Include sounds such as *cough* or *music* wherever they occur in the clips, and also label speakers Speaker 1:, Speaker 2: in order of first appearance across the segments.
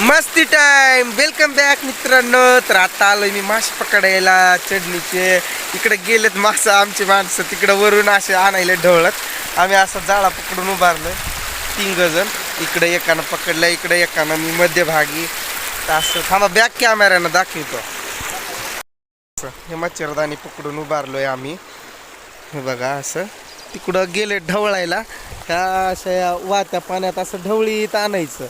Speaker 1: मस्ती time welcome back मित्रांनो. तर आता आलोय मी मासे पकडायला चढणीचे. इकडे गेलेत मासा आमची माणसं. तिकडं वरून असे आणायला ढवळत. आम्ही असं जाळा पकडून उभारलं तीन गजन. इकडे एकानं पकडलं इकडे एकानं मी मध्यभागी. तर असं थांबा बॅक कॅमेऱ्यानं दाखवतो. असं हे मच्छरदाणी पकडून उभारलोय आम्ही. हे बघा असं. तिकडं गेले ढवळायला. त्या अशा वाहत्या पाण्यात असं ढवळीत आणायचं.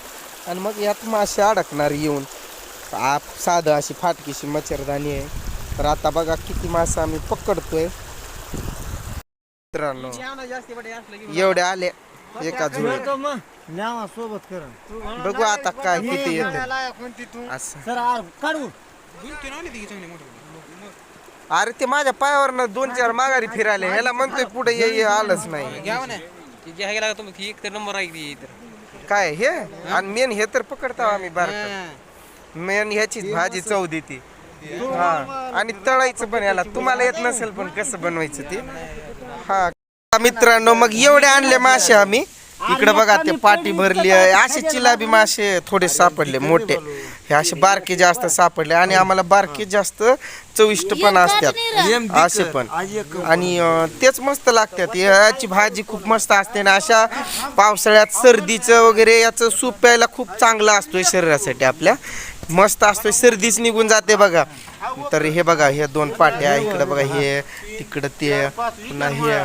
Speaker 1: आणि मग यात मासे अडकणार येऊन. आप साधं अशी फाटकीशी मच्छरदाणी आहे. तर आता बघा किती मासे आम्ही पकडतोय. मित्रांनो एवढे आले एका झुळे
Speaker 2: न्यावा सोबत कर.
Speaker 1: बघू आता काय किती येते. असं.
Speaker 2: काढू.
Speaker 1: अरे ते माझ्या पायावरनं दोन चार माघारी फिरायले. ह्याला म्हणतोय पुढे ये ये आलंच नाही.
Speaker 3: घ्यावं ना ती घ्यायला लागतो मग एक तर नंबर तर
Speaker 1: काय हे? आणि मेन हे तर पकडतो आम्ही बारक. मेन ह्याचीच भाजी चव देते हा. आणि तळायचं पण याला. तुम्हाला येत नसेल पण कसं बनवायचं ते. हा. मित्रांनो मग एवढे आणले मासे आम्ही. इकडे बघा ते पाटी भरली आहे. असे चिलाबी मासे थोडे सापडले मोठे. हे असे बारके जास्त सापडले आणि आम्हाला बारके जास्त चविष्ट पण असतात. असे पण. आणि तेच मस्त लागतात. याची भाजी खूप मस्त असते ना अशा पावसाळ्यात सर्दीचं वगैरे याचं सूप प्यायला खूप चांगला असतोय शरीरासाठी आपल्या. मस्त असतोय. सर्दीच निघून जाते बघा. तर हे बघा हे दोन पाट्या इकडे बघा हे तिकडं ते पुन्हा हे.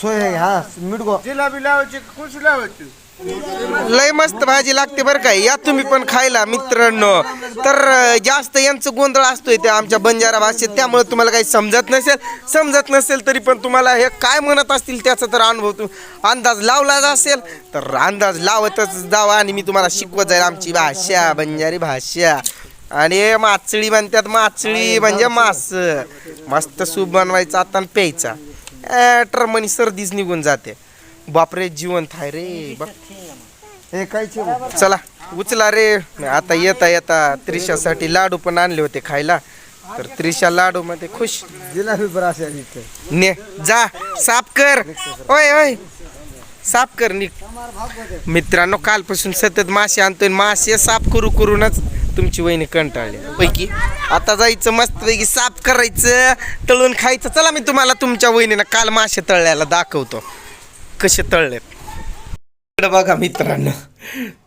Speaker 2: सोय हा मिडगो
Speaker 4: जिलाबी लावायची कुशी लावायची?
Speaker 1: लय मस्त भाजी लागते बरं काय या तुम्ही पण खायला मित्रांनो. तर जास्त यांचं गोंधळ असतोय त्या आमच्या बंजारा भाषेत. त्यामुळे तुम्हाला काही समजत नसेल. समजत नसेल तरी पण तुम्हाला हे काय म्हणत असतील त्याचा तर अनुभव अंदाज लावलाच असेल. तर अंदाज लावतच जावा आणि मी तुम्हाला शिकवत जाईल आमची भाषा बंजारी भाषा. आणि माचळी म्हणतात माचळी म्हणजे मास. मस्त सूप बनवायचा आता आणि प्यायचा. टर्मनी सर्दीच निघून जाते. बापरे जिवंत आहे रे. बाप
Speaker 2: हे कायचे
Speaker 1: चला उचला रे. आता येता येता त्रिशासाठी लाडू पण आणले होते खायला. तर त्रिशा लाडू मध्ये खुश ने जा साफ कर. ओय ओय. साफ कर निक मित्रांनो कालपासून सतत मासे आणतोय. मासे साफ करू करूनच तुमची वहिनी कंटाळली. पैकी आता जायचं मस्त पैकी साफ करायचं तळून खायचं. चला मी तुम्हाला तुमच्या वहिनीनं काल मासे तळल्याला दाखवतो. कसे तळलेत? इकडं बघा मित्रांनो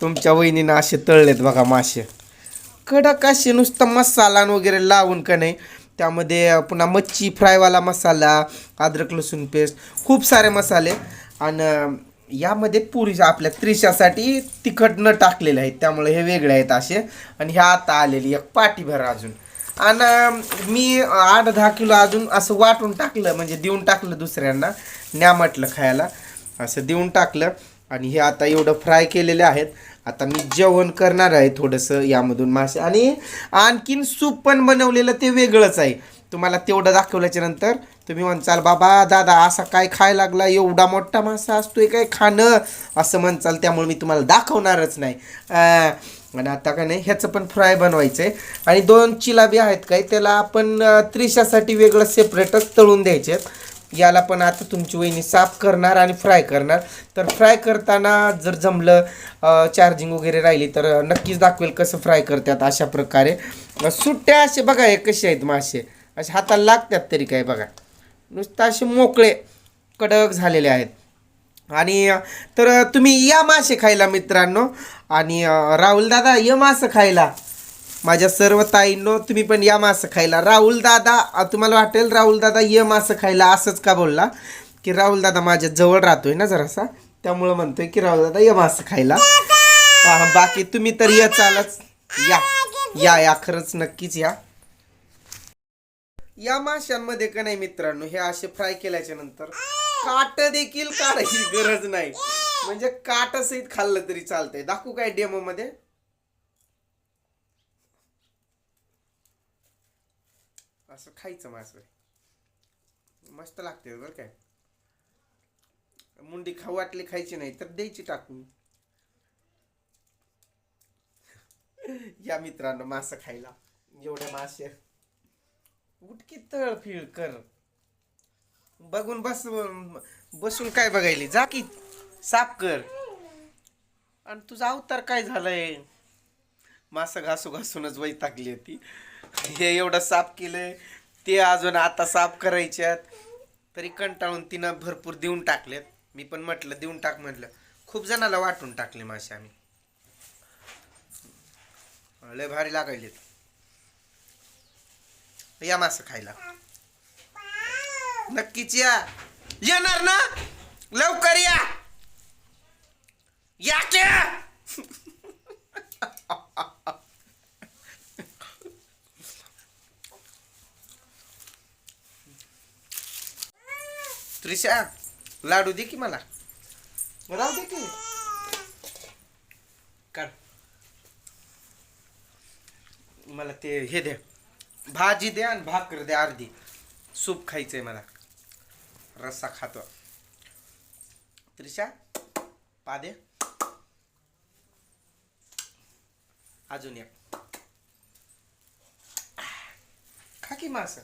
Speaker 1: तुमच्या वहिनीनं असे तळलेत बघा मासे. कडक असे नुसतं मसाला वगैरे लावून का नाही त्यामध्ये पुन्हा मच्छी फ्रायवाला मसाला अद्रक लसूण पेस्ट खूप सारे मसाले. आणि यामध्ये पुरी आपल्या त्रिशासाठी तिखट न टाकलेले आहेत त्यामुळे हे वेगळे आहेत असे. आणि ह्या आता आलेली एक पाठीभर अजून. आणि मी आठ दहा किलो अजून असं वाटून टाकलं म्हणजे देऊन टाकलं दुसऱ्यांना न्या म्हटलं खायला. असं देऊन टाकलं. आणि हे आता एवढं फ्राय केलेले आहेत. आता मी जेवण करणार आहे थोडंसं यामधून मासे. आणि आणखीन सूप पण बनवलेलं ते वेगळंच आहे. तुम्हाला तेवढं दाखवल्याच्या नंतर तुम्ही म्हणचाल बाबा दादा असा काय खाय लागला? एवढा मोठा मासा असतोय काय खाणं? असं म्हणचाल त्यामुळे मी तुम्हाला दाखवणारच नाही. आणि आता काय नाही ह्याचं पण फ्राय बनवायचं आहे आणि दोन चिलाबी आहेत काय त्याला आपण त्रिशासाठी वेगळं सेपरेटच तळून द्यायचे आहेत याला पण आता तुमची वहिनी साफ करणार आणि फ्राय करणार. तर फ्राय करताना जर जमलं चार्जिंग वगैरे राहिली तर नक्कीच दाखवेल कसं फ्राय करतात अशा प्रकारे. सुट्ट्या असे बघा हे कसे आहेत मासे. असे हाताला लागतात तरी काय बघा. नुसतं असे मोकळे कडक झालेले आहेत. आणि तर तुम्ही या मासे खायला मित्रांनो. आणि राहुल दादा या मासं खायला. माझ्या सर्व ताईंनो तुम्ही पण या मासं खायला. राहुल दादा तुम्हाला वाटेल राहुल दादा ये मासं खायला असंच का बोलला? की राहुल दादा माझ्या जवळ राहतोय ना जरासा त्यामुळं म्हणतोय की राहुल दादा ये मासं खायला. बाकी तुम्ही तर या चालच. या या या खरंच नक्कीच या. या माशांमध्ये का नाही मित्रांनो हे असे फ्राय केल्याच्यानंतर काट देखील काढायची गरज नाही. म्हणजे काट सहित खाल्लं तरी चालतंय. दाखवू काय डेमो मध्ये असं खायचं मास. मस्त लागते बरं काय मुंडी खाऊ वाटली खायची नाही तर द्यायची टाकून. *laughs* या मित्रांनो मासं खायला. एवढे मासे. उठकी तळ फिळ कर. बघून बस बसून काय बघायली? जा की साफ कर. आणि तुझा अवतार काय झालंय? मासं घासू घासूनच वैतागली होती. हे एवढं साफ केलंय ते अजून आता साफ करायच्यात तरी कंटाळून तिनं भरपूर देऊन टाकलेत. मी पण म्हटलं देऊन टाक म्हटलं. खूप जणाला वाटून टाकले मासे आम्ही. लय भारी लागायलेत. या मासं खायला. नक्कीच या. येणार ना? लवकर या. या *laughs* त्रिशा लाडू दे की मला. राहू दे की. काढ. मला ते हे दे. भाजी दे आणि भाकर दे अर्धी. सूप खायचंय मला. रस्सा खातो. त्रिशा पा दे अजून एक. खा की मास.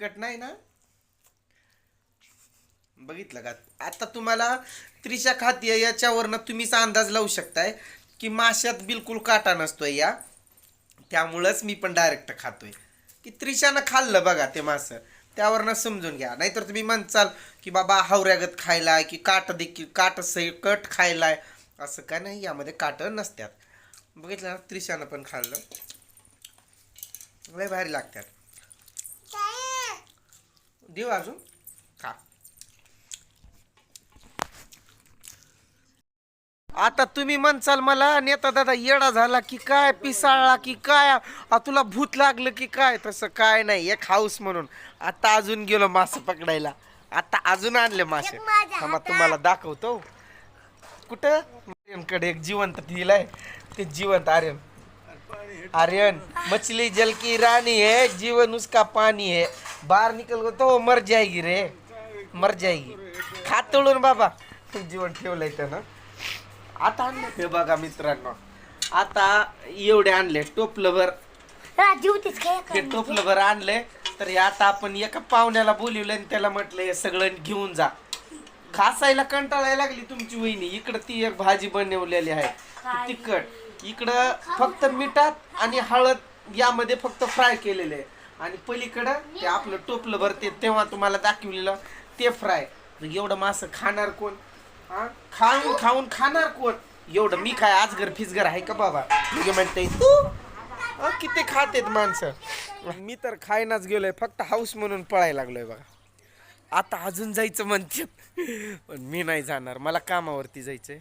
Speaker 1: तिखट नाही ना? बघितलं का? आता तुम्हाला त्रिशा खातीय याच्यावरनं तुम्हीच अंदाज लावू शकताय की माशात बिलकुल काटा नसतोय या. त्यामुळंच मी पण डायरेक्ट खातोय. की त्रिशानं खाल्लं बघा ते मासं. त्यावरनं समजून घ्या. नाहीतर तुम्ही म्हणचाल की बाबा हावऱ्यागत खायलाय की काट देखील काट कट खायलाय. असं काय नाही यामध्ये काट नसत्यात. बघितलं ना त्रिशानं पण खाल्लं. लय भारी लागतात देऊ अजून? खा. आता तुम्ही म्हणसाल मला नेता दादा येडा झाला की काय पिसाळला की काय आ, तुला भूत लागलं की काय? तसं काय नाही एक हाऊस म्हणून. आता अजून गेलो मासे पकडायला. आता अजून आणले मासे. थांबा तुम्हाला दाखवतो. कुठं? आर्यनकडे एक जिवंत दिलाय. ते जिवंत आर्यन. आर्यन मछली जल की रानी है जीवन उसका पानी है बाहर निकल गो तो मर जाएगी रे. मर जाएगी. खा तळून बाबा. जीवन ठेवलंय त्यानं. आता आणले हे बघा मित्रांनो. आता एवढे आणले टोपलंभर.
Speaker 5: राजीव तीच काय
Speaker 1: हे टोपलंभर आणले तर हे आता आपण एका पाहुण्याला बोलिवलं आणि त्याला म्हटलं हे सगळं घेऊन जा. खासायला कंटाळायला लागली तुमची वहिनी. इकडं ती एक भाजी बनवलेली आहे. ती तिखट. इकडं फक्त मिठात आणि हळद यामध्ये फक्त फ्राय केलेले आहे. आणि पलीकडं ते आपलं टोपलं भर ते तेव्हा तुम्हाला दाखवलेलं ते फ्राय एवढं मासं खाणार कोण? हा? खाऊन खाऊन खाणार कोण? एवढं मी काय आजगर फिसगर आहे का बाबा? म्हणजे म्हणते तू? किती खातेत माणसं? मी तर खायनाच गेलोय फक्त हाऊस म्हणून पळायला लागलोय बघा. आता अजून जायचं म्हणते पण मी नाही जाणार मला कामावरती जायचंय.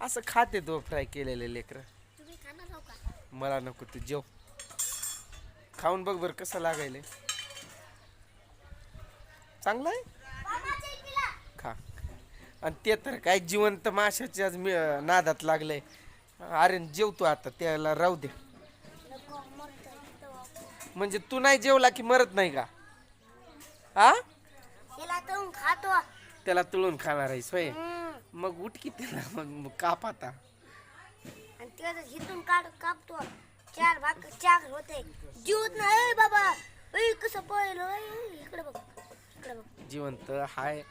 Speaker 1: असं खाते तो फ्राय केलेले लेकर. मला नको तू जेव. खाऊन बघ बरं कसं लागायले चांगलं आहे? खा. आणि ते तर काय जिवंत माशाच्याच मी नादात लागलंय. अरे जेव तू आता त्याला राहू दे. म्हणजे तू नाही जेवला की मरत नाही का? हा त्याला तुळून खाणार आहेस होय. मग उठ की त्याला मग काप आता.
Speaker 5: कापतो चार भाग चार होते. जीवत नाही बाबा. ऐ कसं पळलो इकडे बघ इकडे बघ.
Speaker 1: जिवंत हाय.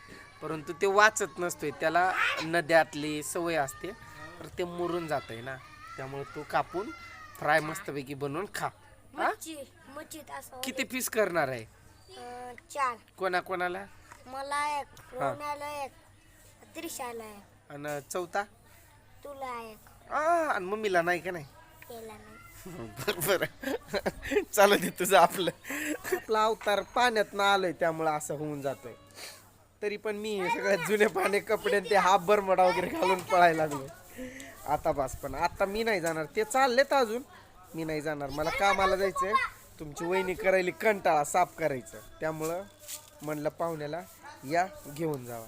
Speaker 1: परंतु ते वाचत नसतोय. त्याला नद्यातली सवय असते. तर ते मुरून जात ना. त्यामुळे तो कापून फ्राय मस्तपैकी बनवून खा. हा?
Speaker 5: मच्छी मच्छीत असं
Speaker 1: किती पीस करणार आहे?
Speaker 5: अं, चार.
Speaker 1: कोणा कोणाला
Speaker 5: मला एक त्रिशाला एक.
Speaker 1: आणि चौथा?
Speaker 5: तुला एक.
Speaker 1: आ, आणि मम्मीला नाही का नाही?
Speaker 5: केला नाही.
Speaker 1: बरं चालू दे तुझं आपलं. आपला अवतार पाण्यात ना आलोय त्यामुळं असं होऊन जातोय. तरी पण मी सगळ्यात जुने पाने कपडे आणि ते हाफ बरमडा वगैरे घालून पळायला लागलो आता बस पण आता मी नाही जाणार. ते चाललेत अजून. मी नाही जाणार. मला कामाला जायचंय. तुमची वहिनी करायली कंटाळा साफ करायचं. त्यामुळं म्हणलं पाहुण्याला या घेऊन जावा.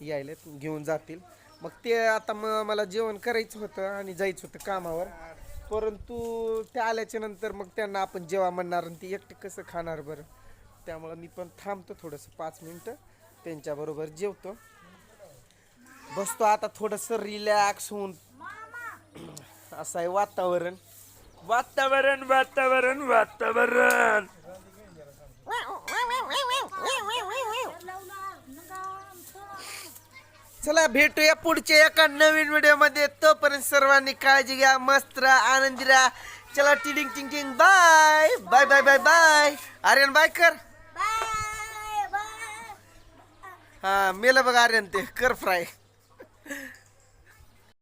Speaker 1: यायला घेऊन जातील. मग ते आता मग मला जेवण करायचं होतं आणि जायचं होतं कामावर. परंतु ते आल्याच्यानंतर मग त्यांना आपण जेव्हा म्हणणार आणि ते एकटे कसं खाणार बरं? त्यामुळं मी पण थांबतो थोडंसं पाच मिनटं. त्यांच्याबरोबर जेवतो. बसतो आता थोडंसं रिलॅक्स होऊन. *clears throat* असं आहे वातावरण. वातावरण वातावरण वातावरण. चला भेटूया पुढच्या एका नवीन व्हिडिओमध्ये तोपर्यंत सर्वांनी काळजी घ्या मस्त राहा आनंदी राहा. चला टिडिंग टिंग टिंग. Bye. Bye bye bye bye. Aryan bye कर.
Speaker 5: Bye bye.
Speaker 1: हा मेला बघ आर्यन ते. कर फ्राय